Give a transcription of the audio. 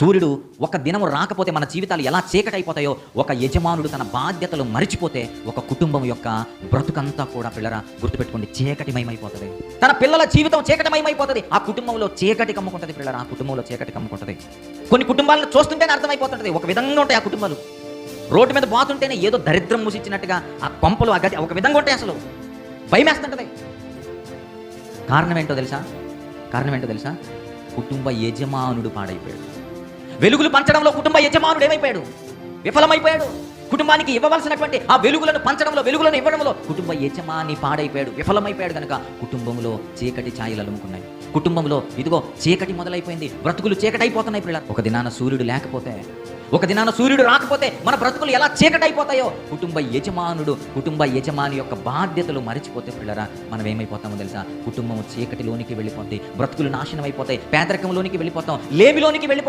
సూర్యుడు ఒక దినము రాకపోతే మన జీవితాలు ఎలా చీకటైపోతాయో ఒక యజమానుడు తన బాధ్యతలు మరిచిపోతే ఒక కుటుంబం యొక్క బ్రతుకంతా కూడా పిల్లరా గుర్తుపెట్టుకోండి చీకటిమయమైపోతుంది. తన పిల్లల జీవితం చీకటిమయమైపోతుంది. ఆ కుటుంబంలో చీకటి కమ్ముకుంటుంది పిల్లరా ఆ కుటుంబంలో చీకటి కమ్ముకుంటుంది. కొన్ని కుటుంబాలను చూస్తుంటేనే అర్థమైపోతుంటుంది ఒక విధంగా ఉంటాయి ఆ కుటుంబాలు. రోడ్డు మీద పోతుంటేనే ఏదో దరిద్రం మూసిచ్చినట్టుగా ఆ కొంపలు ఆ గది ఒక విధంగా ఉంటాయి అసలు. భయమేస్తుంటది. కారణం ఏంటో తెలుసా? కారణం ఏంటో తెలుసా? కుటుంబ యజమానుడు పాడైపోయాడు. వెలుగులు పంచడంలో కుటుంబ యజమానుడు ఏమైపోయాడు? విఫలమైపోయాడు. కుటుంబానికి ఇవ్వవలసినటువంటి ఆ వెలుగులను పంచడంలో వెలుగులను ఇవ్వడంలో కుటుంబ యజమాని పాడైపోయాడు. విఫలమైపోయాడు కనుక కుటుంబంలో చీకటి ఛాయలు అలుముకున్నాయి. కుటుంబంలో ఇదిగో చీకటి మొదలైపోయింది. బ్రతుకులు చీకటి అయిపోతున్నాయి పిల్లలు. ఒక దినాన సూర్యుడు లేకపోతే ఒక దినాన సూర్యుడు రాకపోతే మన బ్రతుకులు ఎలా చీకటి అయిపోతాయో కుటుంబ యజమానుడు కుటుంబ యజమాని యొక్క బాధ్యతలు మరిచిపోతే పిల్లరా మనం ఏమైపోతామో తెలుసా? కుటుంబం చీకటిలోనికి వెళ్ళిపోతుంది బ్రతుకులు నాశనం అయిపోతాయి పేదరికంలోనికి వెళ్ళిపోతాం లేమిలోనికి వెళ్ళిపోతాం.